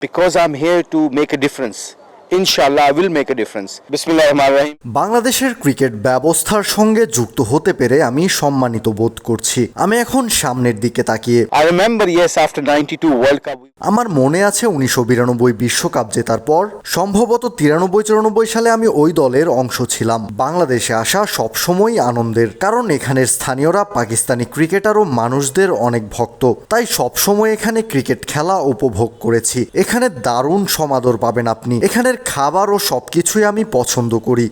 Because I'm here to make a difference. Bismillah ar rahim বাংলাদেশের cricket ব্যবস্থার সঙ্গে যুক্ত হতে পেরে আমি সম্মানিত বোধ করছি। আমি এখন সামনের দিকে তাকিয়ে। I remember, yes, after 92 World Cup, আমার মনে আছে উনিশশো বিরানব্বই বিশ্বকাপ জেতার পর সম্ভবত তিরানব্বই চুরানব্বই সালে আমি ওই দলের অংশ ছিলাম। বাংলাদেশে আসা সবসময় আনন্দের কারণ এখানের স্থানীয়রা পাকিস্তানি ক্রিকেটার ও মানুষদের অনেক ভক্ত। তাই সবসময় এখানে ক্রিকেট খেলা উপভোগ করেছি। এখানে দারুণ সমাদর পাবেন আপনি। এখানের খাবার ও সবকিছুই আমি পছন্দ করি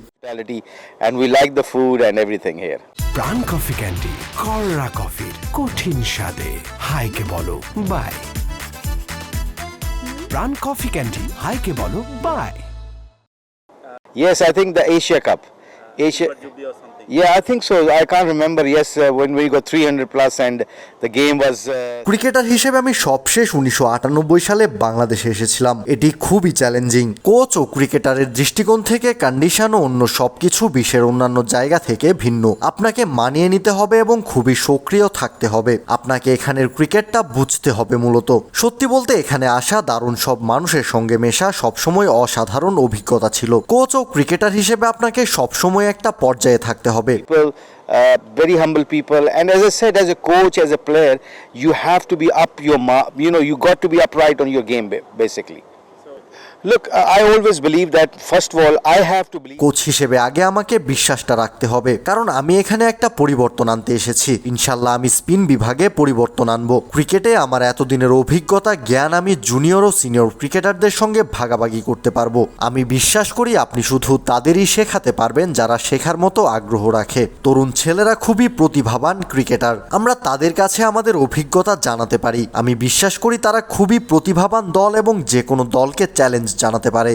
and we like the food and everything here. Pran coffee candy কররা কফির কঠিন স্বাদে হাইকে বলো বাই প্রাণ কফি ক্যান্ডি হাইকে বলো bye Yes, I think the Asia Cup. Asia. Yeah, I think so. I can't remember. Yes, uh, when we got 300 plus and the game was. Uh, cricketer হিসেবে আমি সবশেষ উনিশশো আটানব্বই সালে বাংলাদেশে এসেছিলাম এটি খুবই চ্যালেঞ্জিং কোচ ও ক্রিকেটারের দৃষ্টিকোণ থেকে কন্ডিশন ও অন্য সবকিছু বিশ্বের অন্যান্য জায়গা থেকে ভিন্ন আপনাকে মানিয়ে নিতে হবে এবং খুবই সক্রিয় থাকতে হবে আপনাকে এখানের ক্রিকেটটা বুঝতে হবে মূলত সত্যি বলতে এখানে আসা দারুণ সব মানুষের সঙ্গে মেশা সবসময় অসাধারণ অভিজ্ঞতা ছিল কোচ ও ক্রিকেটার হিসেবে আপনাকে সবসময় একটা পর্যায়ে থাকতে হবে uh, very humble people, and as I said, as a coach, as a player, you have to be up your ma- You know, you got to be upright on your game, ba- basically. Coach হিসেবে আগে আমাকে বিশ্বাসটা রাখতে হবে। কারণ আমি এখানে একটা পরিবর্তন আনতে এসেছি। ইনশাল্লাহ আমি স্পিন বিভাগে পরিবর্তন আনব। ক্রিকেটে আমার এতদিনের অভিজ্ঞতা, জ্ঞান, আমি জুনিয়র ও সিনিয়র ক্রিকেটারদের সঙ্গে ভাগাভাগি করতে পারব। আমি বিশ্বাস করি আপনি শুধু তাদেরই শেখাতে পারবেন যারা শেখার মতো আগ্রহ রাখে। তরুণ ছেলেরা খুবই প্রতিভাবান ক্রিকেটার। আমরা তাদের কাছে আমাদের অভিজ্ঞতা জানাতে পারি। আমি বিশ্বাস করি তারা খুবই প্রতিভাবান দল এবং যে কোনো দলকে চ্যালেঞ্জ জানাতে পারে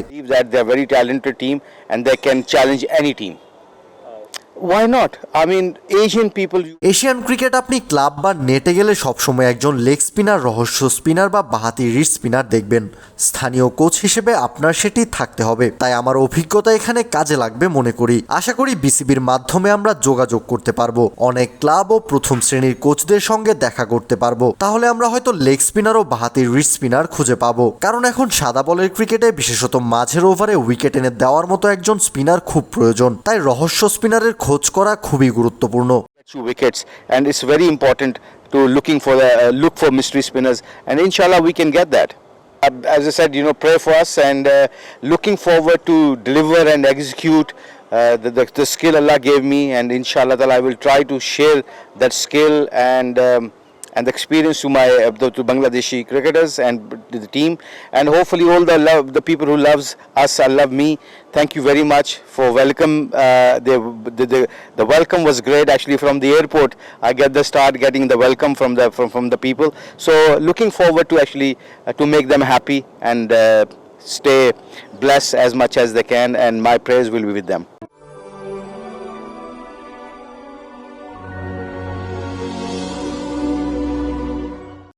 Why not? I mean, Asian people. Asian cricket আপনি ক্লাব বা নেটে গেলে সবসময় একজন লেগ স্পিনার রহস্য স্পিনার বা বাহাতি রিট স্পিনার দেখবেন। স্থানীয় কোচ হিসেবে আপনার সেটি থাকতে হবে। তাই আমার অভিজ্ঞতা এখানে কাজে লাগবে মনে করি। আশা করি বিসিবির মাধ্যমে আমরা যোগাযোগ করতে পারব। অনেক ক্লাব ও প্রথম শ্রেণির কোচদের সঙ্গে দেখা করতে পারব। তাহলে আমরা হয়তো লেগ স্পিনার ও বাহাতি রিট স্পিনার খুঁজে পাবো। কারণ এখন সাদা বলের ক্রিকেটে বিশেষত মাঝের ওভারে উইকেট এনে দেওয়ার মতো একজন স্পিনার খুব প্রয়োজন। তাই রহস্য স্পিনারের খোঁজ করা খুবই গুরুত্বপূর্ণ very important to looking for the uh, look for mystery spinners, and inshallah we can get that. Uh, As I said, you know, pray for us, and uh, looking forward to deliver and execute uh, the, the the skill Allah gave me, and inshallah I will try to share that skill and. Um, and the experience to my uh, to Bangladeshi cricketers and the team, and hopefully all the love the people who loves us and love me. Thank you very much for welcome. Uh, the, the the the welcome was great actually from the airport. I get the start getting the welcome from the from, from the people. So looking forward to actually uh, to make them happy and uh, stay blessed as much as they can. And my prayers will be with them.